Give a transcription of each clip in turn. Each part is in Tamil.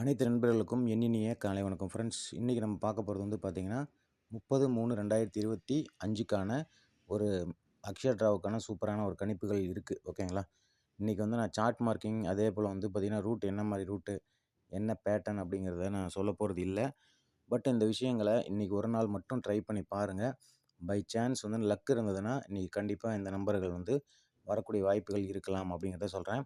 அனைத்து நண்பர்களுக்கும் எண்ணினிய காலை வணக்கம் ஃப்ரெண்ட்ஸ் இன்றைக்கி நம்ம பார்க்க போகிறது வந்து பார்த்திங்கன்னா முப்பது மூணு ரெண்டாயிரத்தி இருபத்தி அஞ்சுக்கான ஒரு அக்ஷயா ட்ராவுக்கான சூப்பரான ஒரு கணிப்புகள் இருக்குது ஓகேங்களா இன்றைக்கி வந்து நான் சார்ட் மார்க்கிங் அதே போல் வந்து பார்த்திங்கன்னா ரூட் என்ன மாதிரி ரூட்டு என்ன பேட்டர்ன் அப்படிங்கிறத நான் சொல்ல போகிறது இல்லை. பட் இந்த விஷயங்களை இன்றைக்கி ஒரு நாள் மட்டும் ட்ரை பண்ணி பாருங்கள் பை சான்ஸ் வந்து லக் இருந்ததுன்னா இன்றைக்கி கண்டிப்பாக இந்த நம்பர்கள் வந்து வரக்கூடிய வாய்ப்புகள் இருக்கலாம் அப்படிங்கிறத சொல்கிறேன்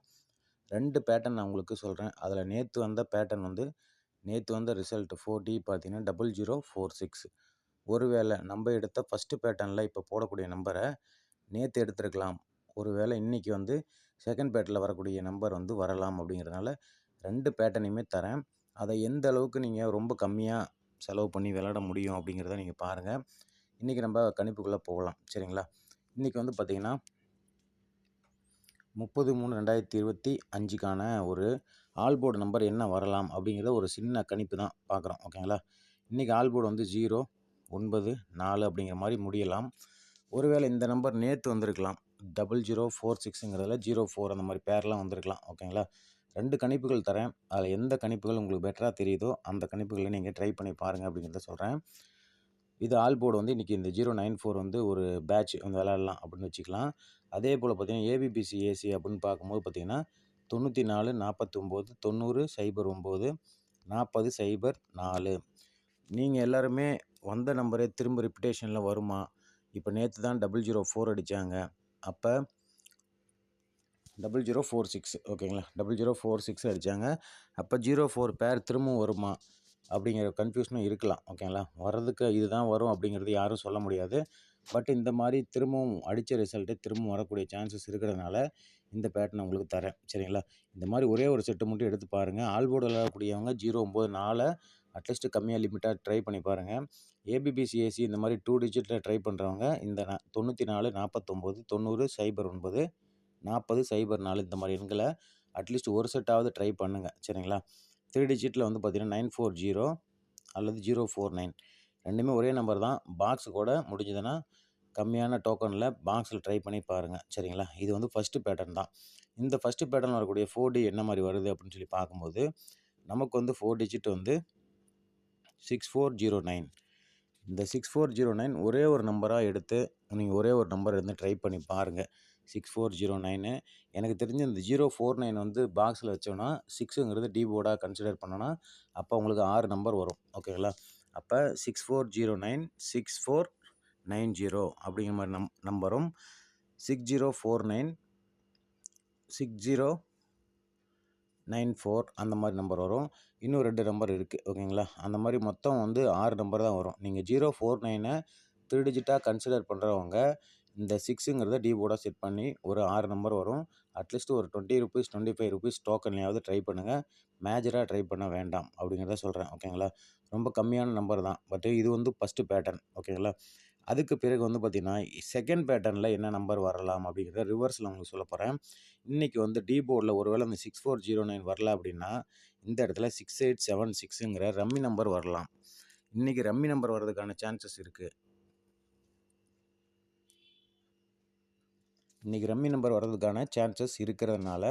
ரெண்டு பேட்டர்ன் நான் உங்களுக்கு சொல்கிறேன் அதில் நேற்று வந்த பேட்டர்ன் வந்து நேற்று வந்த ரிசல்ட் ஃபோர் டி பார்த்தீங்கன்னா டபுள் ஜீரோ ஃபோர் சிக்ஸ் ஒருவேளை நம்ம எடுத்த ஃபஸ்ட்டு பேட்டர்னில் இப்போ போடக்கூடிய நம்பரை நேற்று எடுத்திருக்கலாம். ஒருவேளை இன்றைக்கி வந்து செகண்ட் பேட்டரில் வரக்கூடிய நம்பர் வந்து வரலாம் அப்படிங்கிறதுனால ரெண்டு பேட்டர்னையுமே தரேன். அதை எந்த அளவுக்கு நீங்கள் ரொம்ப கம்மியாக செலவு பண்ணி விளாட முடியும் அப்படிங்கிறத நீங்கள் பாருங்கள் இன்றைக்கி நம்ம கணிப்புக்குள்ளே போகலாம். சரிங்களா? இன்றைக்கி வந்து பார்த்திங்கன்னா முப்பது மூணு ரெண்டாயிரத்தி இருபத்தி அஞ்சுக்கான ஒரு ஆல்போர்டு நம்பர் என்ன வரலாம் அப்படிங்கிறத ஒரு சின்ன கணிப்பு தான் பார்க்குறோம் ஓகேங்களா? இன்றைக்கி ஆல்போர்டு வந்து ஜீரோ ஒன்பது நாலு அப்படிங்கிற மாதிரி முடியலாம். ஒருவேளை இந்த நம்பர் நேற்று வந்திருக்கலாம். டபுள் ஜீரோ ஃபோர் சிக்ஸுங்கிறதுல ஜீரோ ஃபோர் அந்த மாதிரி பேர்லாம் வந்திருக்கலாம் ஓகேங்களா? ரெண்டு கணிப்புகள் தரேன். அதில் எந்த கணிப்புகள் உங்களுக்கு பெட்டராக தெரியுதோ அந்த கணிப்புகளை நீங்கள் ட்ரை பண்ணி பாருங்கள் அப்படிங்கிறத சொல்கிறேன் இது ஆல் போர்டு வந்து இன்றைக்கி இந்த ஜீரோ நைன் ஃபோர் வந்து ஒரு பேட்ச் வந்து விளாட்லாம் அப்படின்னு வச்சுக்கலாம். அதே போல் பார்த்திங்கன்னா ஏபிபிசி ஏசி அப்படின்னு பார்க்கும்போது பார்த்திங்கன்னா தொண்ணூற்றி நாலு நாற்பத்தி ஒம்பது தொண்ணூறு சைபர் ஒம்பது நாற்பது சைபர் நாலு. நீங்கள் எல்லாருமே வந்த நம்பரே திரும்ப ரிப்பிட்டேஷனில் வருமா? இப்போ நேற்று தான் டபுள் ஜீரோ ஃபோர் அடித்தாங்க அப்போ டபுள் ஜீரோ ஃபோர் சிக்ஸ் ஓகேங்களா? டபுள் ஜீரோ ஃபோர் சிக்ஸ் அடித்தாங்க அப்போ ஜீரோ ஃபோர் பேர் திரும்பவும் வருமா? அப்படிங்கிற கன்ஃபியூஷனும் இருக்கலாம். ஓகேங்களா வர்றதுக்கு இதுதான் வரும் அப்படிங்கிறது யாரும் சொல்ல முடியாது. பட் இந்த மாதிரி திரும்பவும் அடித்த ரிசல்ட்டு திரும்பவும் வரக்கூடிய சான்சஸ் இருக்கிறதுனால இந்த பேட்டர்ன் உங்களுக்கு தரேன் சரிங்களா? இந்த மாதிரி ஒரே ஒரு செட்டு மட்டும் எடுத்து பாருங்கள் ஆல்போர்டு விளையாடக்கூடியவங்க ஜீரோ ஒம்பது நாலு அட்லீஸ்ட் கம்மியாக லிமிட்டாக ட்ரை பண்ணி பாருங்கள் ஏபிபிசிஏசி இந்த மாதிரி டூ டிஜிட்டில் ட்ரை பண்ணுறவங்க இந்த தொண்ணூற்றி நாலு நாற்பத்தொம்போது தொண்ணூறு சைபர் ஒன்பது நாற்பது சைபர் நாலு இந்த மாதிரி எண்களை அட்லீஸ்ட் ஒரு செட்டாவது ட்ரை பண்ணுங்கள் சரிங்களா? த்ரீ டிஜிட்டில் வந்து பார்த்திங்கன்னா நைன் ஃபோர் ஜீரோ அல்லது ஜீரோ ஃபோர் நைன் ரெண்டுமே ஒரே நம்பர் தான். பாக்ஸ் கூட முடிஞ்சதுன்னா கம்மியான டோக்கனில் பாக்ஸில் ட்ரை பண்ணி பாருங்கள் சரிங்களா? இது வந்து ஃபஸ்ட்டு பேட்டர்ன் தான். இந்த ஃபஸ்ட்டு பேட்டர்ன் வரக்கூடிய ஃபோர் டி என்ன மாதிரி வருது அப்படின்னு சொல்லி பார்க்கும்போது நமக்கு வந்து ஃபோர் டிஜிட் வந்து சிக்ஸ் ஃபோர் ஜீரோ நைன் இந்த சிக்ஸ் ஃபோர் ஜீரோ நைன் ஒரே ஒரு நம்பராக எடுத்து நீங்கள் ஒரே ஒரு நம்பர் இருந்து ட்ரை பண்ணி பாருங்கள் சிக்ஸ் ஃபோர் ஜீரோ நைனு. எனக்கு தெரிஞ்ச இந்த ஜீரோ ஃபோர் நைன் வந்து பாக்ஸில் வச்சோன்னா சிக்ஸுங்கிறது டிபோர்டாக கன்சிடர் பண்ணோன்னா அப்போ உங்களுக்கு ஆறு நம்பர் வரும். ஓகேங்களா? அப்போ six four zero nine six four nine zero அப்படிங்கிற மாதிரி நம் நம்பரும். Six zero four nine six zero nine four அந்த மாதிரி நம்பர் வரும். இன்னும் ரெண்டு நம்பர் இருக்குது ஓகேங்களா? அந்த மாதிரி மொத்தம் வந்து ஆறு நம்பர் தான் வரும். நீங்கள் ஜீரோ ஃபோர் நைனை த்ரீ டிஜிட்டாக கன்சிடர் பண்ணுறவங்க இந்த சிக்ஸுங்கிறத டி போர்டாக செட் பண்ணி ஒரு ஆறு நம்பர் வரும். அட்லீஸ்ட் ஒரு twenty rupees twenty five rupees டோக்கன்லையாவது try பண்ணுங்கள் மேஜராக ட்ரை பண்ண வேண்டாம் அப்படிங்கிறத சொல்கிறேன் ஓகேங்களா? ரொம்ப கம்மியான நம்பர் தான். பட் இது வந்து ஃபஸ்ட்டு பேட்டர்ன் ஓகேங்களா? அதுக்கு பிறகு வந்து பார்த்திங்கன்னா செகண்ட் பேட்டர்னில் என்ன நம்பர் வரலாம் அப்படிங்கிறத ரிவர்ஸில் உங்களுக்கு சொல்ல போகிறேன் இன்றைக்கி வந்து டி போர்டில் ஒருவேளை இந்த சிக்ஸ் ஃபோர் ஜீரோ நைன் வரல அப்படின்னா இந்த இடத்துல சிக்ஸ் எயிட் செவன் சிக்ஸுங்கிற ரம்மி நம்பர் வரலாம். இன்றைக்கி ரம்மி நம்பர் வர்றதுக்கான சான்சஸ் இருக்குது இன்றைக்கி ரம்மி நம்பர் வர்றதுக்கான சான்சஸ் இருக்கிறதுனால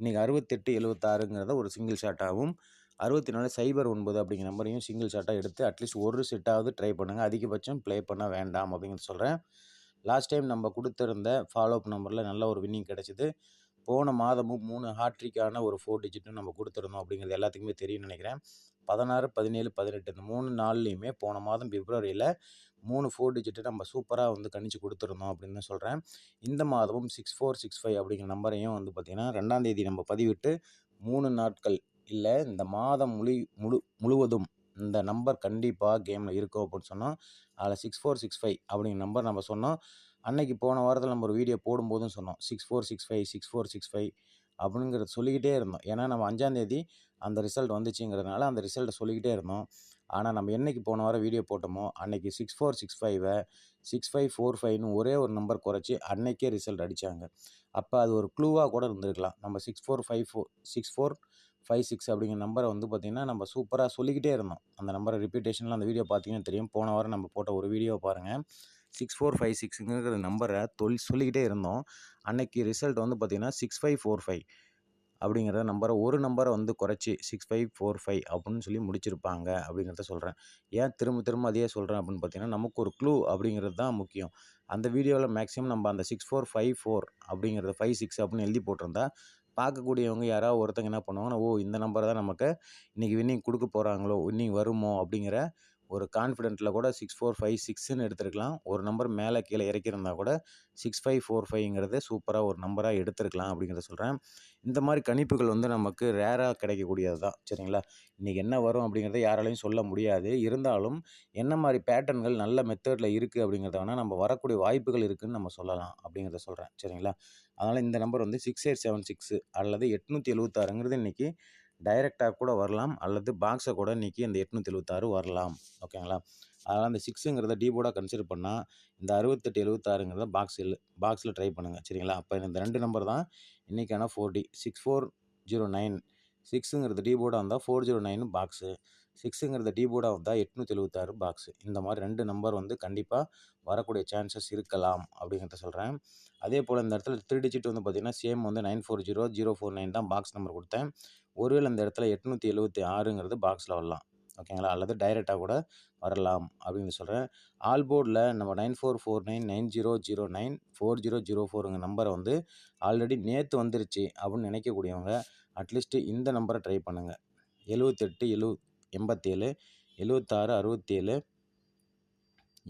இன்றைக்கி அறுபத்தெட்டு எழுபத்தாறுங்கிறத ஒரு சிங்கிள் ஷாட்டாகவும் அறுபத்தி நாலு சைபர் ஒன்பது அப்படிங்கிற நம்பரையும் சிங்கிள் ஷாட்டாக எடுத்து அட்லீஸ்ட் ஒரு செட்டாவது ட்ரை பண்ணுங்கள் அதிகபட்சம் ப்ளே பண்ண வேண்டாம் அப்படிங்கிறது சொல்கிறேன் லாஸ்ட் டைம் நம்ம கொடுத்துருந்த ஃபாலோஅப் நம்பரில் நல்ல ஒரு வின்னிங் கிடச்சிது. போன மாதமும் மூணு ஹாட்ரிக்கான ஒரு ஃபோர் டிஜிட்டும் நம்ம கொடுத்துருந்தோம் அப்படிங்கிறது எல்லாத்துக்குமே தெரியும்னு நினைக்கிறேன். பதினாறு பதினேழு பதினெட்டு இந்த மூணு நாள்லேயுமே போன மாதம் பிப்ரவரியில் மூணு ஃபோர் டிஜிட்டு நம்ம சூப்பராக வந்து கணிச்சு கொடுத்துருந்தோம் அப்படின்னு தான் சொல்கிறேன் இந்த மாதமும் சிக்ஸ் ஃபோர் சிக்ஸ் ஃபைவ் அப்படிங்கிற நம்பரையும் வந்து பார்த்திங்கன்னா ரெண்டாந்தேதி நம்ம பதிவிட்டு மூணு நாட்கள் இல்லை இந்த மாதம் முழு முழு முழுவதும் இந்த நம்பர் கண்டிப்பாக கேமில் இருக்கும் அப்படின்னு சொன்னோம். அதில் சிக்ஸ் ஃபோர் சிக்ஸ் ஃபைவ் அப்படிங்கிற நம்பர் நம்ம சொன்னோம். அன்னைக்கு போன வாரத்தில் நம்ம ஒரு வீடியோ போடும்போதும் சொன்னோம். Six four six five six four six five அப்படிங்கிறத சொல்லிக்கிட்டே இருந்தோம். ஏன்னா நம்ம அஞ்சாந்தேதி அந்த ரிசல்ட் வந்துச்சுங்கிறதுனால அந்த ரிசல்ட்டை சொல்லிக்கிட்டே இருந்தோம். ஆனால் நம்ம என்றைக்கு போன வாரம் வீடியோ போட்டோமோ அன்னைக்கு சிக்ஸ் ஃபோர் சிக்ஸ் ஃபைவை சிக்ஸ் ஃபைவ் ஃபோர் ஃபைவ்னு ஒரே ஒரு நம்பர் குறைச்சி அன்னைக்கே ரிசல்ட் அடித்தாங்க அப்போ அது ஒரு க்ளூவாக கூட இருந்திருக்கலாம். நம்ம six four five four six four five six அப்படிங்கிற நம்பரை வந்து பார்த்திங்கன்னா நம்ம சூப்பராக சொல்லிக்கிட்டே இருந்தோம். அந்த நம்பரை ரிப்பீட்டேஷனில் அந்த வீடியோ பார்த்தீங்கன்னா தெரியும். போன வாரம் நம்ம போட்ட ஒரு வீடியோ பாருங்கள் சிக்ஸ் ஃபோர் ஃபைவ் சிக்ஸுங்கிற நம்பரை தொல் சொல்லிக்கிட்டே இருந்தோம். அன்னைக்கு ரிசல்ட் வந்து பார்த்திங்கன்னா சிக்ஸ் ஃபைவ் ஃபோர் ஃபைவ் அப்படிங்கிறத நம்பரை ஒரு நம்பரை வந்து குறைச்சி சிக்ஸ் ஃபைவ் ஃபோர் ஃபைவ் அப்படின்னு சொல்லி முடிச்சிருப்பாங்க அப்படிங்கிறத சொல்கிறேன் ஏன் திரும்ப திரும்ப அதையே சொல்கிறேன் அப்படின்னு பார்த்தீங்கன்னா நமக்கு ஒரு க்ளூ அப்படிங்கிறது தான் முக்கியம். அந்த வீடியோவில் மேக்ஸிமம் நம்ம அந்த சிக்ஸ் ஃபோர் ஃபைவ் ஃபோர் அப்படிங்கிறத ஃபைவ் சிக்ஸ் அப்படின்னு எழுதி போட்டிருந்தா பார்க்கக்கூடியவங்க யாராவது ஒருத்தங்க என்ன பண்ணுவாங்கன்னா ஓ இந்த நம்பர் தான் நமக்கு இன்றைக்கி வின்னிங் கொடுக்க போகிறாங்களோ வின்னிங் வருமோ அப்படிங்கிற ஒரு கான்ஃபிடென்ட்டில் கூட சிக்ஸ் ஃபோர் ஃபைவ் சிக்ஸ்ன்னு எடுத்துருக்கலாம். ஒரு நம்பர் மேலே கீழே இறக்கியிருந்தா கூட சிக்ஸ் ஃபைவ் ஃபோர் ஃபைவ்ங்கிறத சூப்பராக ஒரு நம்பராக எடுத்துருக்கலாம் அப்படிங்கிறத சொல்கிறேன் இந்த மாதிரி கணிப்புகள் வந்து நமக்கு ரேராக கிடைக்கக்கூடியது தான் சரிங்களா? இன்றைக்கி என்ன வரும் அப்படிங்கிறத யாராலையும் சொல்ல முடியாது. இருந்தாலும் என்ன மாதிரி பேட்டர்ன்கள் நல்ல மெத்தடில் இருக்குது அப்படிங்கிறத வேணால் நம்ம வரக்கூடிய வாய்ப்புகள் இருக்குதுன்னு நம்ம சொல்லலாம் அப்படிங்கிறத சொல்கிறேன் சரிங்களா? அதனால் இந்த நம்பர் வந்து சிக்ஸ் எயிட் செவன் சிக்ஸு அல்லது எட்நூற்றி எழுபத்தாறுங்கிறது இன்றைக்கி டைரெக்டாக கூட வரலாம். அல்லது பாக்ஸை கூட நீக்கி இந்த எட்நூற்றி எழுபத்தாறு வரலாம். ஓகேங்களா? அதனால் அந்த சிக்ஸுங்கிறத டீபோர்டாக கன்சிடர் பண்ணால் இந்த அறுபத்தெட்டு எழுபத்தாறுங்கிறத இல்லை பாக்ஸில் ட்ரை பண்ணுங்கள் சரிங்களா? அப்போ இந்த ரெண்டு நம்பர் தான் இன்றைக்கான four D six four zero nine சிக்ஸுங்கிறது டீபோர்டாக இருந்தால் ஃபோர் ஜீரோ நைன் பாக்ஸு சிக்ஸுங்கிறது டீபோர்டாக வந்தால் எட்நூற்றி எழுபத்தாறு பாக்ஸு இந்த மாதிரி ரெண்டு நம்பர் வந்து கண்டிப்பாக வரக்கூடிய சான்சஸ் இருக்கலாம் அப்படிங்கிறத சொல்கிறேன் அதே போல் இந்த இடத்துல த்ரீ டிஜிட் வந்து பார்த்திங்கன்னா சேம் வந்து nine four zero zero four nine தான் பாக்ஸ் நம்பர் கொடுத்தேன். ஒருவேளை அந்த இடத்துல எட்நூற்றி எழுபத்தி ஆறுங்கிறது பாக்ஸில் வரலாம். ஓகேங்களா அல்லது டைரெக்டாக கூட வரலாம் அப்படின்னு சொல்கிறேன் ஆல் போர்டில் நம்ம nine four four nine nine zero zero nine four zero zero ஃபோருங்க நம்பரை வந்து ஆல்ரெடி நேற்று வந்துருச்சு அப்படின்னு நினைக்கக்கூடியவங்க அட்லீஸ்ட்டு இந்த நம்பரை ட்ரை பண்ணுங்கள் எழுவத்தெட்டு எழு எண்பத்தேழு எழுவத்தாறு அறுபத்தேழு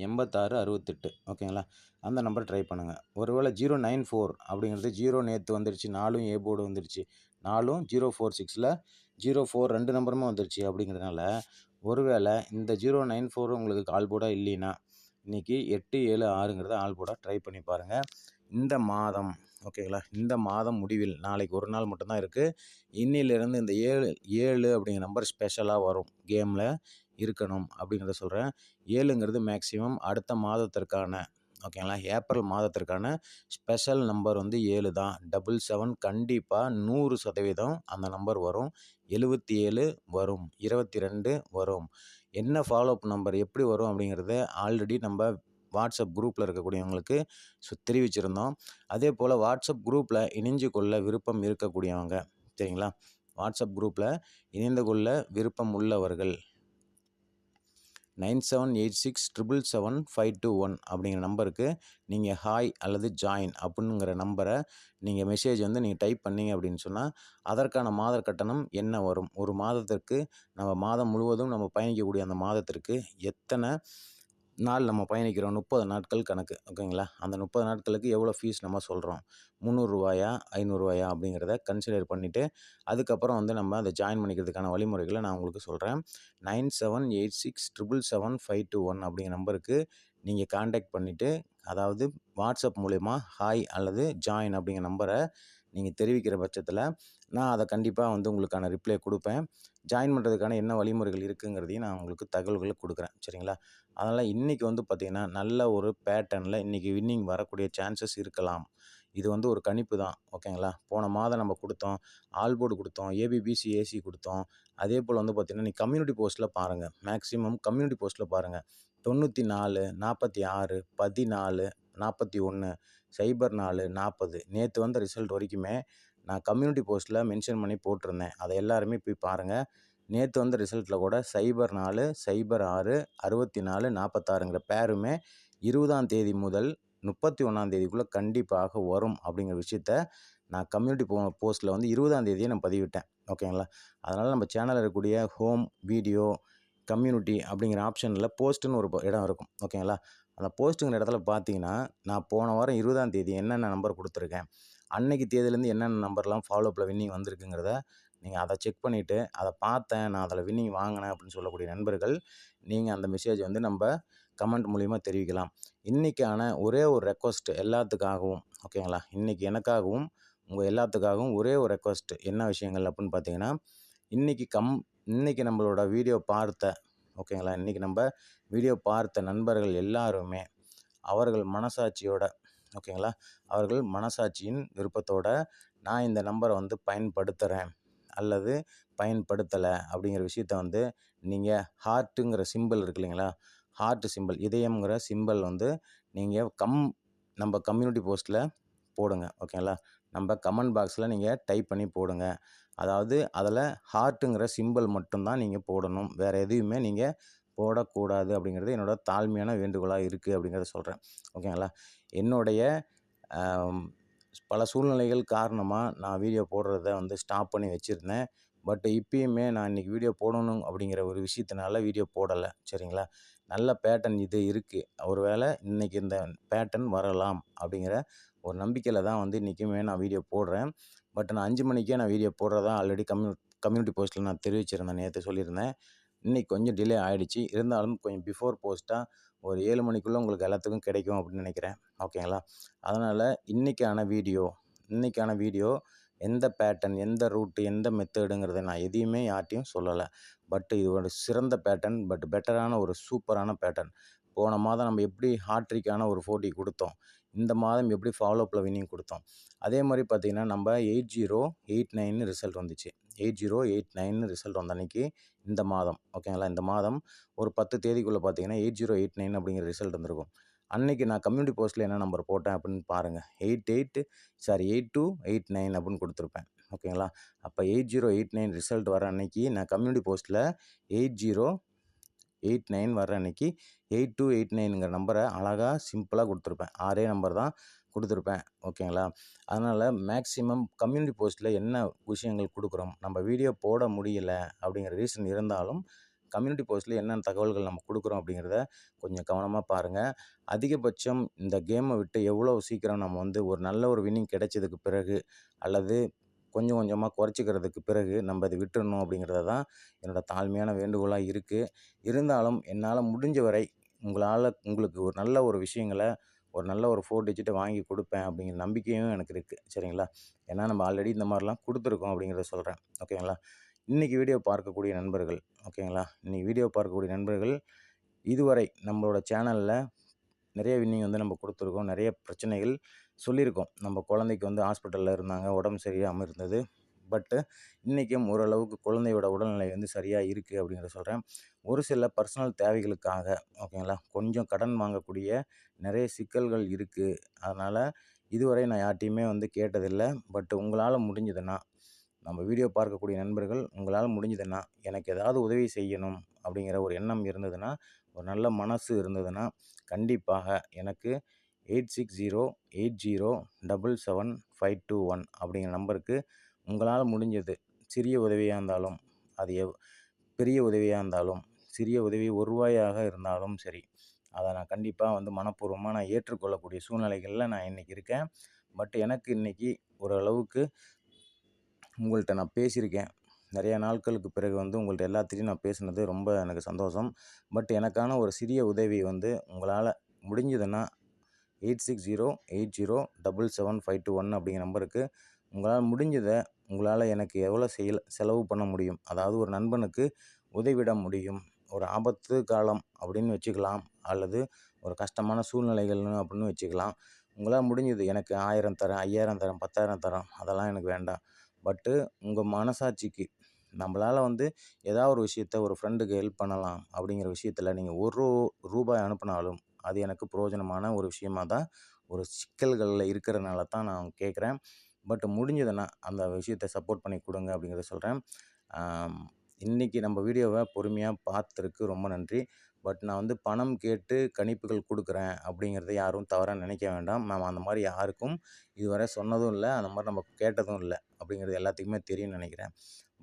எண்பத்தாறு அறுபத்தெட்டு ஓகேங்களா அந்த நம்பர் ட்ரை பண்ணுங்கள் ஒருவேளை ஜீரோ நைன் ஃபோர் அப்படிங்கிறது ஜீரோ நேற்று வந்துருச்சு நாலும் ஏ போர்டு வந்துருச்சு. நாலும் ஜீரோ ஃபோர் சிக்ஸில் ஜீரோ ஃபோர் ரெண்டு நம்பருமே வந்துருச்சு அப்படிங்கிறதுனால ஒருவேளை இந்த ஜீரோ நைன் ஃபோர் உங்களுக்கு கால் போர்டாக இல்லைன்னா இன்றைக்கி எட்டு ஏழு ஆறுங்கிறத ஆல் போர்டாக ட்ரை பண்ணி பாருங்கள் இந்த மாதம் ஓகேங்களா இந்த மாதம் முடிவில் நாளைக்கு ஒரு நாள் மட்டும்தான் இருக்குது இன்னிலிருந்து இந்த ஏழு ஏழு அப்படிங்கிற நம்பர் ஸ்பெஷலாக வரும். கேமில் இருக்கணும் அப்படிங்கிறத சொல்கிறேன் ஏழுங்கிறது மேக்ஸிமம் அடுத்த மாதத்திற்கான ஓகேங்களா? ஏப்ரல் மாதத்திற்கான ஸ்பெஷல் நம்பர் வந்து ஏழு தான். டபுள் செவன் கண்டிப்பாக நூறு சதவீதம் அந்த நம்பர் வரும். எழுபத்தி ஏழு வரும். இருபத்தி ரெண்டு வரும். என்ன ஃபாலோஅப் நம்பர் எப்படி வரும் அப்படிங்கிறத ஆல்ரெடி நம்ம வாட்ஸ்அப் குரூப்பில் இருக்கக்கூடியவங்களுக்கு சு தெரிவிச்சிருந்தோம். அதே போல் வாட்ஸ்அப் குரூப்பில் இணைஞ்சு கொள்ள விருப்பம் இருக்கக்கூடியவங்க சரிங்களா? வாட்ஸ்அப் குரூப்பில் இணைந்து கொள்ள விருப்பம் உள்ளவர்கள் nine seven eight six triple seven five two one அப்படிங்கிற நம்பருக்கு நீங்கள் ஹாய் அல்லது ஜாயின் அப்படிங்கிற நம்பரை நீங்கள் மெசேஜ் வந்து நீங்கள் டைப் பண்ணீங்க அப்படின்னு சொன்னால் அதற்கான மாத கட்டணம் என்ன வரும்? ஒரு மாதத்திற்கு நம்ம மாதம் முழுவதும் நம்ம பயணிக்கக்கூடிய அந்த மாதத்திற்கு எத்தனை நாள் நம்ம பயணிக்கிறோம் முப்பது நாட்கள் கணக்கு ஓகேங்களா? அந்த முப்பது நாட்களுக்கு எவ்வளோ ஃபீஸ் நம்ம சொல்கிறோம் முந்நூறுரூவாயா ஐநூறுரூவாயா அப்படிங்கிறத கன்சிடர் பண்ணிவிட்டு அதுக்கப்புறம் வந்து நம்ம அதை ஜாயின் பண்ணிக்கிறதுக்கான வழிமுறைகளை நான் உங்களுக்கு சொல்கிறேன் nine seven eight six triple seven five two one அப்படிங்கிற நம்பருக்கு நீங்கள் காண்டாக்ட் பண்ணிவிட்டு அதாவது வாட்ஸ்அப் மூலிமா ஹாய் அல்லது ஜாயின் அப்படிங்கிற நம்பரை நீங்கள் தெரிவிக்கிற பட்சத்தில் நான் அதை கண்டிப்பாக வந்து உங்களுக்கான ரிப்ளை கொடுப்பேன். ஜாயின் பண்ணுறதுக்கான என்ன வழிமுறைகள் இருக்குங்கிறதையும் நான் உங்களுக்கு தகவல்களை கொடுக்குறேன். சரிங்களா? அதனால் இன்றைக்கி வந்து பார்த்திங்கன்னா நல்ல ஒரு பேட்டர்னில் இன்றைக்கி வின்னிங் வரக்கூடிய சான்சஸ் இருக்கலாம். இது வந்து ஒரு கணிப்பு தான். ஓகேங்களா? போன மாதம் நம்ம கொடுத்தோம். ஆல்போர்டு கொடுத்தோம். ஏபிபிசி ஏசி கொடுத்தோம். அதே போல் வந்து பார்த்திங்கன்னா நீ கம்யூனிட்டி போஸ்ட்டில் பாருங்கள் மேக்ஸிமம் கம்யூனிட்டி போஸ்ட்டில் பாருங்கள் தொண்ணூற்றி நாலு நாற்பத்தி ஆறு பதினாலு நாற்பத்தி ஒன்று சைபர் நாலு நாற்பது நேற்று வந்த ரிசல்ட் வரைக்குமே நான் கம்யூனிட்டி போஸ்ட்டில் மென்ஷன் பண்ணி போட்டிருந்தேன். அதை எல்லாருமே போய் பாருங்கள் நேற்று வந்த ரிசல்ட்டில் கூட சைபர் நாலு சைபர் ஆறு அறுபத்தி நாலு நாற்பத்தாறுங்கிற பேருமே இருபதாம் தேதி முதல் முப்பத்தி ஒன்றாம் தேதிக்குள்ளே கண்டிப்பாக வரும் அப்படிங்கிற விஷயத்த நான் கம்யூனிட்டி போ போஸ்ட்டில் வந்து இருபதாம் தேதியை நான் பதிவிட்டேன். ஓகேங்களா? அதனால் நம்ம சேனலில் இருக்கக்கூடிய ஹோம் வீடியோ கம்யூனிட்டி அப்படிங்கிற ஆப்ஷனில் போஸ்ட்டுன்னு ஒரு இடம் இருக்கும். ஓகேங்களா? அந்த போஸ்ட்டுங்கிற இடத்துல பார்த்தீங்கன்னா நான் போன வாரம் இருபதாம் தேதி என்னென்ன நம்பர் கொடுத்துருக்கேன் அன்னைக்கு தேதியிலேருந்து என்னென்ன நம்பர்லாம் ஃபாலோப்பில் வின்னிங் வந்திருக்குங்கிறத நீங்கள் அதை செக் பண்ணிவிட்டு அதை பார்த்தேன் நான் அதில் வின்னிங் வாங்கினேன் அப்படின்னு சொல்லக்கூடிய நண்பர்கள் நீங்கள் அந்த மெசேஜ் வந்து நம்ம கமெண்ட் மூலிமா தெரிவிக்கலாம். இன்றைக்கான ஒரே ஒரு ரெக்வஸ்ட் எல்லாத்துக்காகவும் ஓகேங்களா இன்றைக்கி எனக்காகவும் உங்கள் எல்லாத்துக்காகவும் ஒரே ஒரு ரெக்வஸ்ட் என்ன விஷயங்கள் அப்படின்னு பார்த்தீங்கன்னா இன்றைக்கி கம் இன்றைக்கி நம்மளோட வீடியோ பார்த்த ஓகேங்களா இன்றைக்கி நம்ம வீடியோ பார்த்த நண்பர்கள் எல்லாருமே அவர்கள் மனசாட்சியோட ஓகேங்களா அவர்கள் மனசாட்சியின் விருப்பத்தோட நான் இந்த நம்பரை வந்து பயன்படுத்துகிறேன் அல்லது பயன்படுத்தலை அப்படிங்கிற விஷயத்த வந்து நீங்கள் ஹார்ட்டுங்கிற சிம்பிள் இருக்கு இல்லைங்களா? ஹார்ட் சிம்பிள் இதயம்ங்கிற சிம்பிள் வந்து நீங்கள் கம் நம்ம கம்யூனிட்டி போஸ்ட்டில் போடுங்க ஓகேங்களா நம்ம கமெண்ட் பாக்ஸில் நீங்கள் டைப் பண்ணி போடுங்க. அதாவது அதில் ஹார்ட்டுங்கிற சிம்பிள் மட்டும்தான் நீங்கள் போடணும். வேறு எதையுமே நீங்கள் போடக்கூடாது அப்படிங்கிறது என்னோட தாழ்மையான வேண்டுகோளாக இருக்குது அப்படிங்கிறத சொல்கிறேன் ஓகேங்களா என்னுடைய பல சூழ்நிலைகள் காரணமாக நான் வீடியோ போடுறத வந்து ஸ்டாப் பண்ணி வச்சுருந்தேன். பட் இப்பயுமே நான் இன்றைக்கி வீடியோ போடணும் அப்படிங்கிற ஒரு விஷயத்தினால வீடியோ போடலை. சரிங்களா? நல்ல பேட்டர்ன் இது இருக்குது ஒருவேளை இன்றைக்கி இந்த பேட்டர்ன் வரலாம் அப்படிங்கிற ஒரு நம்பிக்கையில் தான் வந்து இன்றைக்குமே நான் வீடியோ போடுறேன். பட் நான் அஞ்சு மணிக்கே நான் வீடியோ போடுறதா ஆல்ரெடி கம்யூ கம்யூனிட்டி போஸ்ட்டில் நான் தெரிவிச்சிருந்தேன் நேற்று சொல்லியிருந்தேன். இன்றைக்கி கொஞ்சம் டிலே ஆகிடுச்சு இருந்தாலும் கொஞ்சம் பிஃபோர் போஸ்ட்டாக ஒரு ஏழு மணிக்குள்ளே உங்களுக்கு எல்லாத்துக்கும் கிடைக்கும் அப்படின்னு நினைக்கிறேன். ஓகேங்களா? அதனால் இன்றைக்கான வீடியோ இன்றைக்கான வீடியோ எந்த பேட்டர்ன் எந்த ரூட்டு எந்த மெத்தடுங்கிறத நான் எதையுமே யார்ட்டையும் சொல்லலை. பட் இது ஒரு சிறந்த பேட்டர்ன் பட் பெட்டரான ஒரு சூப்பரான பேட்டர்ன் போன மாதம் நம்ம எப்படி ஹாட்ரிக்கான ஒரு போட்டி கொடுத்தோம். இந்த மாதம் எப்படி ஃபாலோப்பில் வின்னிங் கொடுத்தோம். அதே மாதிரி பார்த்திங்கன்னா நம்ம eight zero eight nine result வந்துச்சு. Eight zero eight nine result வந்த அன்றைக்கி இந்த மாதம் ஓகேங்களா? இந்த மாதம் ஒரு பத்து தேதிக்குள்ளே பார்த்தீங்கன்னா எயிட் ஜீரோ எயிட் நைன் அப்படிங்கிற ரிசல்ட் வந்திருக்கும். அன்னைக்கு நான் கம்யூனிட்டி போஸ்ட்டில் என்ன நம்பர் போட்டேன் அப்படின்னு பாருங்கள் eight eight sorry eight two eight nine அப்படின்னு கொடுத்துருப்பேன் ஓகேங்களா? அப்போ eight zero eight nine result வர அன்னைக்கு நான் கம்யூனிட்டி போஸ்ட்டில் எயிட் ஜீரோ எயிட் நைன் வர அன்னைக்கு எயிட் டூ எயிட் நைனுங்கிற நம்பரை அழகாக சிம்பிளாக கொடுத்துருப்பேன். ஆறே நம்பர் தான் கொடுத்துருப்பேன். ஓகேங்களா? அதனால் மேக்ஸிமம் கம்யூனிட்டி போஸ்ட்டில் என்ன விஷயங்கள் கொடுக்குறோம்? நம்ம வீடியோ போட முடியல அப்படிங்கிற ரீசன் இருந்தாலும் கம்யூனிட்டி போஸ்ட்டில் என்னென்ன தகவல்கள் நம்ம கொடுக்குறோம் அப்படிங்கிறத கொஞ்சம் கவனமாக பாருங்கள் அதிகபட்சம் இந்த கேமை விட்டு எவ்வளோ சீக்கிரம் நம்ம வந்து ஒரு நல்ல ஒரு வின்னிங் கிடைச்சதுக்கு பிறகு அல்லது கொஞ்சம் கொஞ்சமாக குறைச்சிக்கிறதுக்கு பிறகு நம்ம இதை விட்டுறணும் அப்படிங்கிறத தான் என்னோடய தாழ்மையான வேண்டுகோளாக இருக்குது இருந்தாலும் என்னால் முடிஞ்ச வரை உங்களால் உங்களுக்கு ஒரு நல்ல ஒரு விஷயங்களை ஒரு நல்ல ஒரு ஃபோர் டிஜிட்டை வாங்கி கொடுப்பேன் அப்படிங்கிற நம்பிக்கையும் எனக்கு இருக்குது சரிங்களா? ஏன்னா நம்ம ஆல்ரெடி இந்த மாதிரிலாம் கொடுத்துருக்கோம் அப்படிங்கிறத சொல்கிறேன் ஓகேங்களா? இன்றைக்கி வீடியோ பார்க்கக்கூடிய நண்பர்கள் ஓகேங்களா? இன்றைக்கி வீடியோ பார்க்கக்கூடிய நண்பர்கள் இதுவரை நம்மளோட சேனலில் நிறைய வின்னிங் வந்து நம்ம கொடுத்துருக்கோம். நிறைய பிரச்சனைகள் சொல்லியிருக்கோம். நம்ம குழந்தைக்கு வந்து ஹாஸ்பிட்டலில் இருந்தாங்க உடம்பு சரியாமல் இருந்தது. பட்டு இன்றைக்கும் ஓரளவுக்கு குழந்தையோட உடல்நிலை வந்து சரியாக இருக்குது அப்படிங்கிறத சொல்கிறேன் ஒரு சில பர்சனல் தேவைகளுக்காக ஓகேங்களா? கொஞ்சம் கடன் வாங்கக்கூடிய நிறைய சிக்கல்கள் இருக்குது அதனால் இதுவரை நான் யார்ட்டையுமே வந்து கேட்டதில்லை. பட் உங்களால் முடிஞ்சதுன்னா நம்ம வீடியோ பார்க்கக்கூடிய நண்பர்கள் உங்களால் முடிஞ்சதுன்னா எனக்கு ஏதாவது உதவி செய்யணும் அப்படிங்கிற ஒரு எண்ணம் இருந்ததுன்னா ஒரு நல்ல மனசு இருந்ததுன்னா கண்டிப்பாக எனக்கு eight six zero eight zero double seven five two one அப்படிங்கிற நம்பருக்கு உங்களால் முடிஞ்சது. சிறிய உதவியாக இருந்தாலும் அது எவ் பெரிய உதவியாக இருந்தாலும் சிறிய உதவி ஒரு ரூபாயாக இருந்தாலும் சரி அதை நான் கண்டிப்பாக வந்து மனப்பூர்வமாக நான் ஏற்றுக்கொள்ளக்கூடிய சூழ்நிலைகளில் நான் இன்றைக்கி இருக்கேன். பட் எனக்கு இன்றைக்கி ஓரளவுக்கு உங்கள்கிட்ட நான் பேசியிருக்கேன். நிறையா நாட்களுக்கு பிறகு வந்து உங்கள்கிட்ட எல்லாத்திலையும் நான் பேசுனது ரொம்ப எனக்கு சந்தோஷம். பட் எனக்கான ஒரு சிறிய உதவி வந்து உங்களால் முடிஞ்சதுன்னா eight six zero eight zero double seven five two one அப்படிங்கிற நம்பருக்கு உங்களால் முடிஞ்சதை உங்களால் எனக்கு எவ்வளோ செயல் செலவு பண்ண முடியும்? அதாவது ஒரு நண்பனுக்கு உதவிட முடியும். ஒரு ஆபத்து காலம் அப்படின்னு வச்சுக்கலாம். அல்லது ஒரு கஷ்டமான சூழ்நிலைகள்னு அப்படின்னு வச்சுக்கலாம். உங்களால் முடிஞ்சது. எனக்கு ஆயிரம் தரேன் ஐயாயிரம் தரேன் பத்தாயிரம் தரேன். அதெல்லாம் எனக்கு வேண்டாம். பட்டு உங்கள் மனசாட்சிக்கு நம்மளால் வந்து ஏதாவது ஒரு விஷயத்த ஒரு ஃப்ரெண்டுக்கு ஹெல்ப் பண்ணலாம் அப்படிங்கிற விஷயத்தில் நீங்கள் ஒரு ரூபாய் அனுப்பினாலும் அது எனக்கு பிரயோஜனமான ஒரு விஷயமா தான் ஒரு சிக்கல்களில் இருக்கிறனால தான் நான் கேட்குறேன் பட் முடிஞ்சதுன்னா அந்த விஷயத்தை சப்போர்ட் பண்ணி கொடுங்க அப்படிங்கிறத சொல்கிறேன் இன்றைக்கி நம்ம வீடியோவை பொறுமையாக பார்த்துருக்கு ரொம்ப நன்றி. பட் நான் வந்து பணம் கேட்டு கணிப்புகள் கொடுக்குறேன் அப்படிங்கிறத யாரும் தவறாக நினைக்க வேண்டாம். மேம் அந்த மாதிரி யாருக்கும் இதுவரை சொன்னதும் இல்லை அந்த மாதிரி நம்ம கேட்டதும் இல்லை அப்படிங்கிறது எல்லாத்துக்குமே தெரியும்னு நினைக்கிறேன்.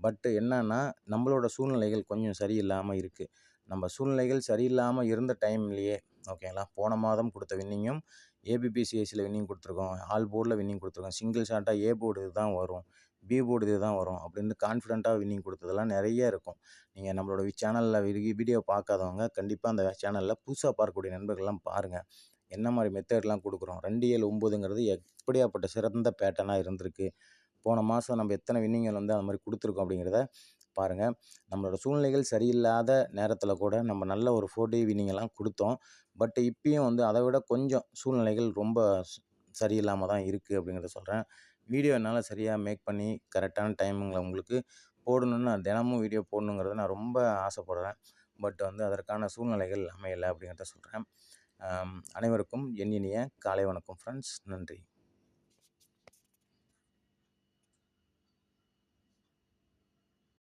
பட்டு என்னன்னா நம்மளோட சூழ்நிலைகள் கொஞ்சம் சரியில்லாமல் இருக்குது நம்ம சூழ்நிலைகள் சரியில்லாமல் இருந்த டைம்லேயே ஓகேங்களா போன மாதம் கொடுத்த வின்னிங்கும் ஏபிபிசிஎஸ்சியில் வின்னிங் கொடுத்துருக்கோம். ஆல் போர்டில் வின்னிங் கொடுத்துருக்கோம். சிங்கிள் ஷாட்டாக ஏ போர்டு இது தான் வரும். பி போர்டு இது தான் வரும் அப்படின்னு கான்ஃபிடென்ட்டாக வின்னிங் கொடுத்ததெல்லாம் நிறைய இருக்கும். நீங்கள் நம்மளோட சேனலில் வீடியோ பார்க்காதவங்க கண்டிப்பாக அந்த சேனலில் புதுசாக பார்க்கக்கூடிய நண்பர்கள்லாம் பாருங்கள் என்ன மாதிரி மெத்தட்லாம் கொடுக்குறோம்? ரெண்டு ஏழு ஒம்போதுங்கிறது எப்படியாப்பட்ட சிறந்த பேட்டர்னாக இருந்திருக்கு? போன மாதம் நம்ம எத்தனை வின்னிங்கள் வந்து அந்த மாதிரி கொடுத்துருக்கோம் அப்படிங்கிறத பாருங்கள் நம்மளோட சூழ்நிலைகள் சரியில்லாத நேரத்தில் கூட நம்ம நல்ல ஒரு ஃபோர் டே கொடுத்தோம். பட் இப்பயும் வந்து அதை விட கொஞ்சம் சூழ்நிலைகள் ரொம்ப சரியில்லாமல் தான் இருக்குது அப்படிங்கிறத சொல்கிறேன் வீடியோ என்னால் சரியாக மேக் பண்ணி கரெக்டான டைமிங்கில் உங்களுக்கு போடணும்னு நான் தினமும் வீடியோ போடணுங்கிறத நான் ரொம்ப ஆசைப்படுறேன். பட் வந்து அதற்கான சூழ்நிலைகள் அமையலை அப்படிங்கிறத சொல்கிறேன் அனைவருக்கும் என் காலை வணக்கம் ஃப்ரெண்ட்ஸ் நன்றி.